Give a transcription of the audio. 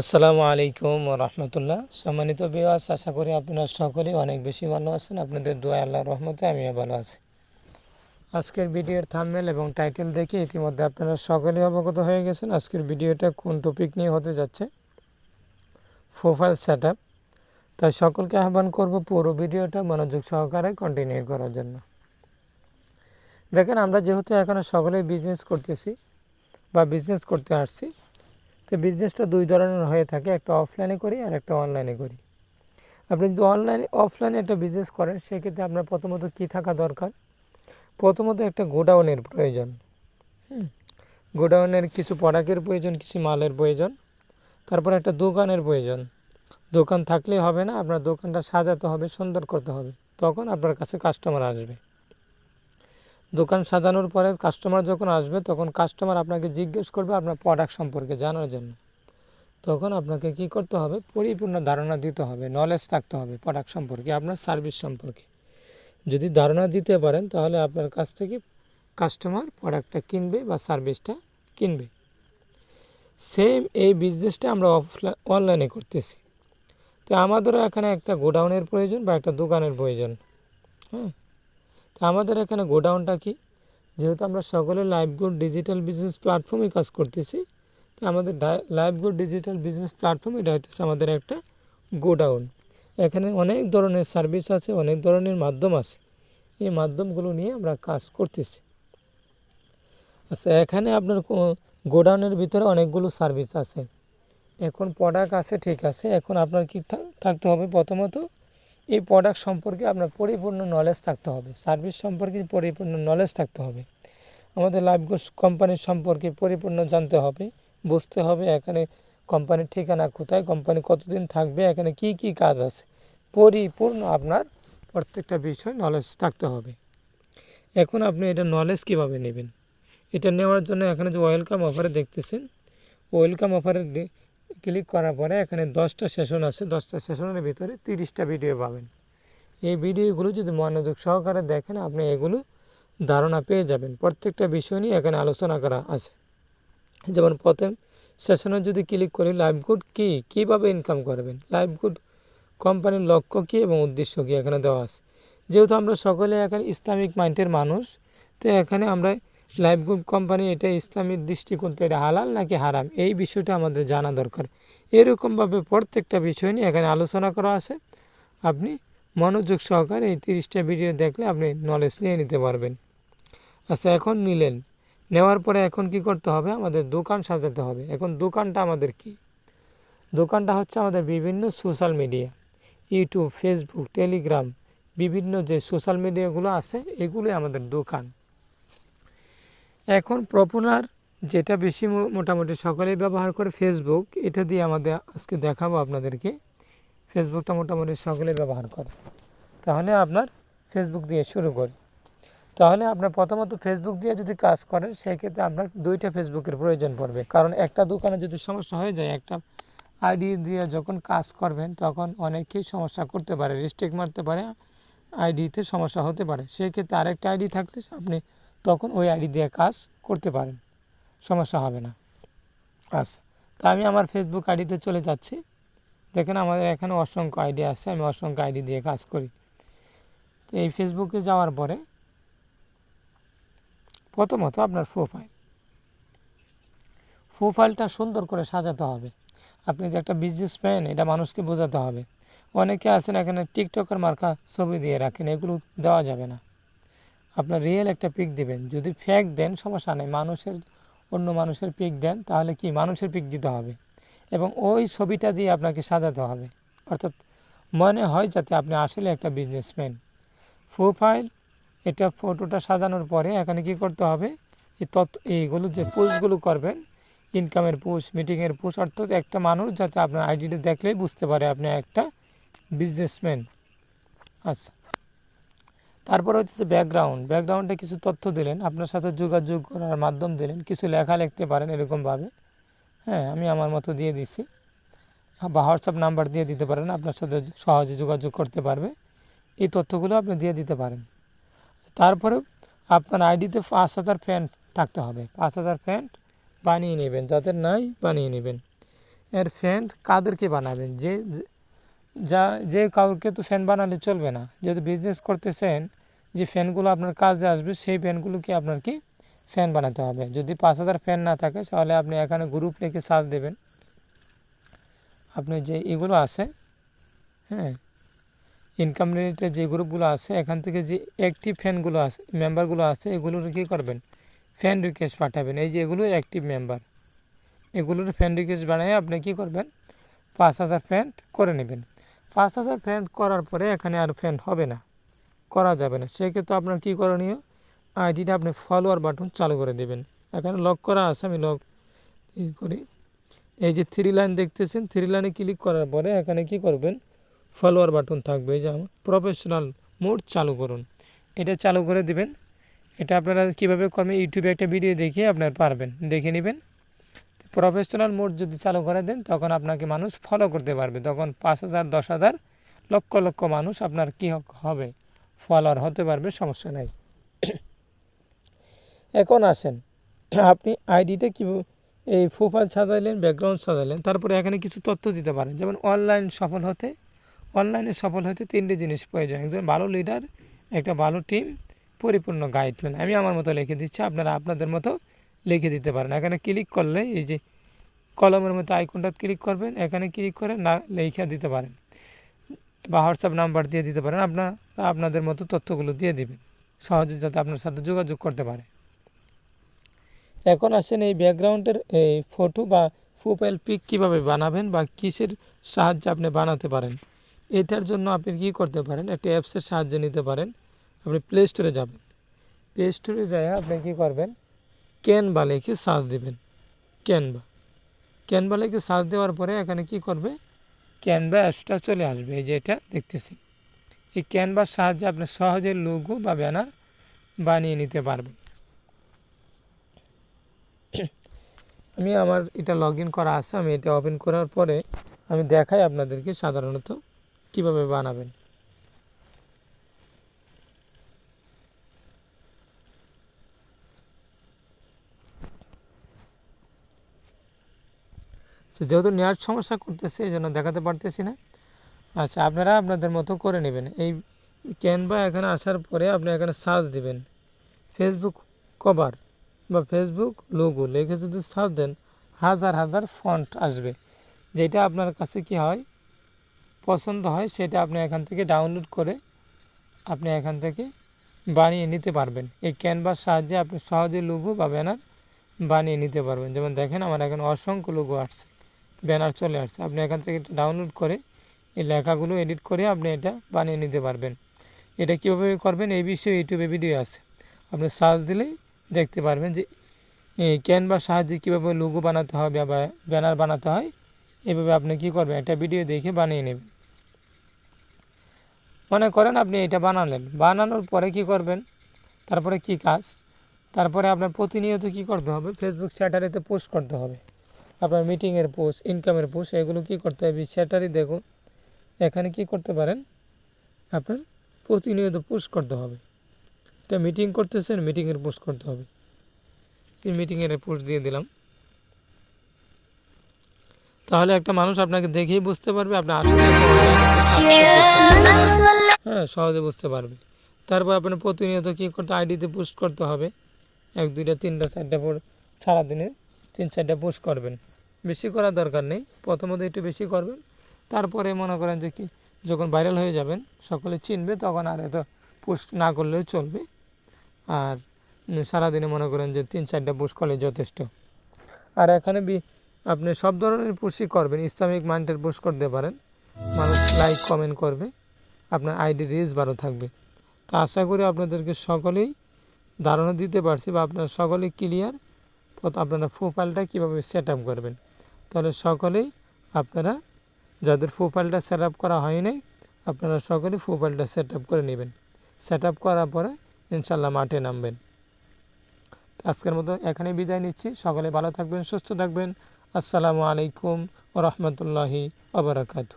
আসসালামু আলাইকুম রহমতুল্লাহ। সম্মানিত বিওয়াস আশা করি আপনারা সকলে অনেক বেশি ভালো আছেন। আপনাদের দোয়া আল্লাহ রহমতে আমিও ভালো আছি। আজকের ভিডিওর থাম্বনেল এবং টাইটেল দেখে ইতিমধ্যে আপনারা সকলে অবগত হয়ে গেছেন আজকের ভিডিওটা কোন টপিক নিয়ে হতে যাচ্ছে। প্রোফাইল সেট তাই সকলকে আহ্বান করব পুরো ভিডিওটা মনোযোগ সহকারে কন্টিনিউ করার জন্য। দেখেন আমরা যেহেতু এখানে সকলেই বিজনেস করতেছি বা বিজনেস করতে আসছি তো বিজনেসটা দুই ধরনের হয়ে থাকে, একটা অফলাইনে করি আর একটা অনলাইনে করি। আপনি যদি অনলাইনে অফলাইনে একটা বিজনেস করেন, সেক্ষেত্রে আপনার প্রথমত কী থাকা দরকার? প্রথমত একটা গোডাউনের প্রয়োজন। গোডাউনের কিছু প্রোডাক্টের প্রয়োজন, কিছু মালের প্রয়োজন। তারপর একটা দোকানের প্রয়োজন। দোকান থাকলেই হবে না, আপনার দোকানটা সাজাতে হবে, সুন্দর করতে হবে। তখন আপনার কাছে কাস্টমার আসবে। দোকান সাজানোর পরে কাস্টমার যখন আসবে, তখন কাস্টমার আপনাকে জিজ্ঞেস করবে আপনার প্রোডাক্ট সম্পর্কে জানার জন্য। তখন আপনাকে কি করতে হবে? পরিপূর্ণ ধারণা দিতে হবে নলেজ থাকতে হবে প্রোডাক্ট সম্পর্কে, আপনার সার্ভিস সম্পর্কে। যদি ধারণা দিতে পারেন, তাহলে আপনার কাছ থেকে কাস্টমার প্রোডাক্টটা কিনবে বা সার্ভিসটা কিনবে। সেম এই বিজনেসটা আমরা অফলাইন অনলাইনে করতেছি। তো আমাদেরও এখানে একটা গোডাউনের প্রয়োজন বা একটা দোকানের প্রয়োজন। হ্যাঁ? তো আমাদের এখানে গোডাউনটা কি? যেহেতু আমরা সকলে লাইভ গুড ডিজিটাল বিজনেস প্ল্যাটফর্মে কাজ করতেছি, তো আমাদের live good digital business platform এটা হচ্ছে আমাদের একটা গোডাউন। এখানে অনেক ধরনের সার্ভিস আছে, অনেক ধরনের মাধ্যম আছে। এই মাধ্যমগুলো নিয়ে আমরা কাজ করতেছি। আচ্ছা এখানে আপনার গোডাউনের ভিতরে অনেকগুলো সার্ভিস আছে। এখন প্রোডাক্ট আছে, ঠিক আছে। এখন আপনার কি থাকতে হবে প্রথমত এই প্রোডাক্ট সম্পর্কে আপনার পরিপূর্ণ নলেজ থাকতে হবে। সার্ভিস সম্পর্কে পরিপূর্ণ নলেজ থাকতে হবে। আমাদের লাইফ লাইভ কোম্পানির সম্পর্কে পরিপূর্ণ জানতে হবে, বুঝতে হবে এখানে কোম্পানির ঠিকানা কোথায় কোম্পানি কতদিন থাকবে, এখানে কি কি কাজ আছে। পরিপূর্ণ আপনার প্রত্যেকটা বিষয় নলেজ থাকতে হবে। এখন আপনি এটা নলেজ কীভাবে নেবেন? এটা নেওয়ার জন্য এখানে যে ওয়েলকাম অফারে দেখতেছেন ওয়েলকাম অফারে ক্লিক করার পরে এখানে দশটা সেশন আছে। দশটা সেশনের ভিতরে তিরিশটা ভিডিও পাবেন। এই ভিডিওগুলো যদি মনোযোগ সহকারে দেখেন, আপনি এগুলো ধারণা পেয়ে যাবেন। প্রত্যেকটা বিষয় নিয়ে এখানে আলোচনা করা আছে। যেমন প্রথম সেশনে যদি ক্লিক করি, লাইভ গুড কী? কীভাবে ইনকাম করবেন? লাইভ গুড কোম্পানির লক্ষ্য কী এবং উদ্দেশ্য কী এখানে দেওয়া আছে। যেহেতু আমরা সকলে এখানে ইসলামিক মাইন্ডের মানুষ তো এখানে আমরা লাইফ গ্রুপ কোম্পানি এটা ইসলামিক দৃষ্টিকোণ এটা হালাল নাকি হারাম? এই বিষয়টা আমাদের জানা দরকার। এরকমভাবে প্রত্যেকটা বিষয় নিয়ে এখানে আলোচনা করা আছে। আপনি মনোযোগ সহকারে এই তিরিশটা ভিডিও দেখলে আপনি নলেজ নিয়ে নিতে পারবেন। আচ্ছা এখন নিলেন। নেওয়ার পরে এখন কি করতে হবে? আমাদের দোকান সাজাতে হবে। এখন দোকানটা আমাদের কি? দোকানটা হচ্ছে আমাদের বিভিন্ন social media YouTube Facebook Telegram বিভিন্ন যে সোশ্যাল মিডিয়াগুলো আছে, এগুলোই আমাদের দোকান। এখন পপুলার যেটা বেশি মোটামুটি সকলেই ব্যবহার করে ফেসবুক এটা দিয়ে আমাদের আজকে দেখাবো আপনাদেরকে। ফেসবুকটা মোটামুটি সকলেই ব্যবহার করে। তাহলে আপনার ফেসবুক দিয়ে শুরু করি। তাহলে আপনার প্রথমত ফেসবুক দিয়ে যদি কাজ করেন, সেক্ষেত্রে আপনার দুইটা ফেসবুকের প্রয়োজন পড়বে। কারণ একটা দোকানে যদি সমস্যা হয়ে যায়, একটা আইডি দিয়ে যখন কাজ করবেন, তখন অনেকেই সমস্যা করতে পারে রিস্ট্রিক্ট মারতে পারে আইডিতে সমস্যা হতে পারে। সেক্ষেত্রে আরেকটা আইডি থাকলে আপনি তখন ওই আইডি দিয়ে কাজ করতে পারেন। সমস্যা হবে না। আচ্ছা তা আমি আমার ফেসবুক আইডিতে চলে যাচ্ছি। দেখেন আমাদের এখানে অসংখ্য আইডি আছে, আমি অসংখ্য আইডি দিয়ে কাজ করি। তো এই ফেসবুকে যাওয়ার পরে প্রথমত আপনার প্রোফাইল প্রোফাইলটা সুন্দর করে সাজাতে হবে। আপনি যে একটা বিজনেসম্যান এটা মানুষকে বোঝাতে হবে। অনেকে আছেন এখানে টিকটকের মার্কা ছবি দিয়ে রাখেন, এগুলো দেওয়া যাবে না। আপনার রিয়েল একটা পিক দিবেন। যদি ফ্যাক দেন, সমস্যা নেই। মানুষের, অন্য মানুষের পিক দেন, তাহলে কি মানুষের পিক দিতে হবে? এবং ওই ছবিটা দিয়ে আপনাকে সাজাতে হবে। অর্থাৎ মনে হয় যাতে আপনি আসলে একটা বিজনেসম্যান প্রোফাইল এটা ফটোটা সাজানোর পরে এখানে কি করতে হবে? এই তথ্য এইগুলো যে পোস্টগুলো করবেন ইনকামের পোস্ট মিটিংয়ের পোস্ট অর্থাৎ একটা মানুষ যাতে আপনার আইডিটা দেখলেই বুঝতে পারে আপনি একটা বিজনেসম্যান আচ্ছা। তারপর হচ্ছে ব্যাকগ্রাউন্ড ব্যাকগ্রাউন্ডে কিছু তথ্য দিলেন, আপনার সাথে যোগাযোগ করার মাধ্যম দিলেন, কিছু লেখা লিখতে পারেন এরকমভাবে। হ্যাঁ আমি আমার মতো দিয়ে দিচ্ছি বা হোয়াটসঅ্যাপ নাম্বার দিয়ে দিতে পারেন, আপনার সাথে সহজে যোগাযোগ করতে পারবে। এই তথ্যগুলো আপনি দিয়ে দিতে পারেন। তারপরে আপনার আইডিতে পাঁচ হাজার ফ্যান থাকতে হবে। পাঁচ হাজার ফ্যান বানিয়ে নেবেন, যাদের নাই বানিয়ে নেবেন। এর ফ্যান কাদেরকে বানাবেন? যে যা, যে কাউকে তো ফ্যান বানালে চলবে না। যেহেতু বিজনেস করতেছেন, যে ফ্যানগুলো আপনার কাজে আসবে, সেই ফ্যানগুলোকে আপনার কি ফ্যান বানাতে হবে? যদি পাঁচ হাজার ফ্যান না থাকে, তাহলে আপনি এখানে গ্রুপ রেখে সার্চ দেবেন। আপনি যে এগুলো আছে হ্যাঁ ইনকাম রিলেটেড যে গ্রুপগুলো আছে, এখান থেকে যে অ্যাক্টিভ ফ্যানগুলো আছে মেম্বারগুলো আছে, এগুলোর কী করবেন? ফ্যান রিকোয়েস্ট পাঠাবেন। এই যে এগুলো অ্যাক্টিভ মেম্বার এগুলোর ফ্যান রিকোয়েস্ট বানিয়ে আপনি কী করবেন? পাঁচ হাজার ফ্যান করে নেবেন। পাঁচ হাজার ফ্যান করার পরে এখানে আর ফ্যান হবে না। করা যাবে না। সেক্ষেত্রে আপনার কী করণীয়? আইডিটা আপনি ফলোয়ার বাটন চালু করে দেবেন। এখানে লক করা আছে, আমি লক করি। এই যে থ্রি লাইন দেখতেছেন থ্রি লাইনে ক্লিক করার পরে এখানে কি করবেন? ফলোয়ার বাটন থাকবে। যে আমার প্রফেশনাল মোড চালু করুন। এটা চালু করে দিবেন। এটা আপনারা কীভাবে করবেন? ইউটিউবে একটা ভিডিও দেখে আপনার পারবেন। দেখে নেবেন। প্রফেশনাল মোড যদি চালু করে দেন, তখন আপনাকে মানুষ ফলো করতে পারবে। তখন পাঁচ হাজার, দশ হাজার, লক্ষ লক্ষ মানুষ আপনার কী হবে? ফলোয়ার হতে পারবে, সমস্যা নাই। এখন আসেন। আপনি আইডিটা কী এই প্রোফাইল সাজাইলেন ব্যাকগ্রাউন্ড সাজাইলেন, তারপরে এখানে কিছু তথ্য দিতে পারেন। যেমন অনলাইন সফল হতে অনলাইনে সফল হতে তিনটে জিনিস প্রয়োজন। একজন ভালো লিডার একটা ভালো টিম পরিপূর্ণ গাইডলাইন আমি আমার মতো লিখে দিচ্ছি, আপনারা আপনাদের মতো লিখে দিতে পারেন। এখানে ক্লিক করলে এই যে কলমের মতো আইকনটা ক্লিক করবেন, এখানে ক্লিক করে না লিখে দিতে পারেন বা হোয়াটসঅ্যাপ নাম্বার দিয়ে দিতে পারেন। আপনার, আপনাদের মতো তথ্যগুলো দিয়ে দিবেন, সহজে যাতে আপনার সাথে যোগাযোগ করতে পারে। এখন আসেন এই ব্যাকগ্রাউন্ডের এই ফটো বা প্রোফাইল পিক কীভাবে বানাবেন বা কিসের সাহায্যে আপনি বানাতে পারেন। এটার জন্য আপনি কী করতে পারেন, একটা অ্যাপসের সাহায্য নিতে পারেন। আপনি প্লে স্টোরে যাবেন। প্লে স্টোরে যাই আপনি কী করবেন ক্যানভা লিখে সার্চ দেবেন। ক্যানভা ক্যানভা লিখে সার্চ দেওয়ার পরে এখানে কি করবে? ক্যানভা অ্যাপসটা চলে আসবে, এই যে এটা দেখতেছি এই ক্যানভার সাহায্যে আপনি সহজে লোগো বা ব্যানার বানিয়ে নিতে পারবেন। আমি আমার এটা লগ করা আছে, আমি এটা ওপেন করার পরে আমি দেখাই আপনাদেরকে সাধারণত কীভাবে বানাবেন। তো যেহেতু নেওয়ার সমস্যা করতেছে, এই জন্য দেখাতে পারতেছি না। আচ্ছা আপনারা আপনাদের মতো করে নেবেন। এই ক্যানভা এখানে আসার পরে আপনি এখানে সার্চ দিবেন। ফেসবুক কভার বা ফেসবুক লোগো লিখে যদি সার্চ দেন, হাজার হাজার ফন্ট আসবে। যেটা আপনার কাছে কি হয়, পছন্দ হয়, সেটা আপনি এখান থেকে ডাউনলোড করে আপনি এখান থেকে বানিয়ে নিতে পারবেন। এই ক্যানভার সাহায্যে আপনি সহজে লোগো বা ব্যানার বানিয়ে নিতে পারবেন। যেমন দেখেন, আমার এখানে অসংখ্য লোগো আসছে। ব্যানার চলে আসছে। আপনি এখান থেকে ডাউনলোড করে এই লেখাগুলো এডিট করে আপনি এটা বানিয়ে নিতে পারবেন। এটা কীভাবে করবেন এই বিষয়ে ইউটিউবে ভিডিও আছে। আপনি সার্চ দিলেই দেখতে পারবেন যে ক্যানভার সাহায্যে কীভাবে লোগো বানাতে হবে বা ব্যানার বানাতে হয়, এভাবে আপনি কি করবেন একটা ভিডিও দেখে বানিয়ে নেবেন। মনে করেন আপনি এটা বানালেন। বানানোর পরে কি করবেন? তারপরে কি কাজ? তারপরে আপনার প্রতিনিয়ত কি করতে হবে? ফেসবুক চ্যাটারিতে পোস্ট করতে হবে। আপনার মিটিংয়ের পোস্ট ইনকামের পোস্ট এগুলো কি করতে হবে? চ্যাটারি দেখুন। এখানে কি করতে পারেন? আপনার প্রতিনিয়ত পোস্ট করতে হবে। এটা মিটিং করতেছেন মিটিংয়ের পোস্ট করতে হবে। মিটিংয়ের পোস্ট দিয়ে দিলাম। তাহলে একটা মানুষ আপনাকে দেখেই বুঝতে পারবে আপনি আসলে হ্যাঁ সহজে বুঝতে পারবে। তারপর আপনার প্রতিনিয়ত কী করতে আইডিতে পোস্ট করতে হবে। এক, দুইটা, তিনটা, চারটা পর সারাদিনে। তিন চারটা পোস্ট করবেন। বেশি করার দরকার নেই। প্রথমত একটু বেশি করবেন। তারপরে মনে করেন যে কি, যখন ভাইরাল হয়ে যাবেন, সকলে চিনবে, তখন আর এত পোস্ট না করলেও চলবে। আর সারাদিনে মনে করেন যে তিন চারটা পোস্ট করলে যথেষ্ট। আর এখানে বি, আপনি সব ধরনের পোস্টই করবেন। ইসলামিক মাইন্ডের পোস্ট করতে পারেন। মানুষ লাইক কমেন্ট করবে। আপনার আইডি রিচ ভালো থাকবে। তা আশা করি আপনাদেরকে সকলেই ধারণা দিতে পারছি বা আপনারা সকলেই ক্লিয়ার আপনারা প্রোফাইলটা কীভাবে সেট করবেন? তাহলে সকলেই আপনারা যাদের প্রোফাইলটা সেট করা হয়নি, আপনারা সকলেই প্রোফাইলটা সেট করে নেবেন। সেট করার পরে ইনশাল্লাহ মাঠে নামবেন। আজকের মতো এখানে বিদায় নিচ্ছি। সকলে ভালো থাকবেন, সুস্থ থাকবেন। আসসালামু আলাইকুম রহমতুল্লাহি আবরাকাতু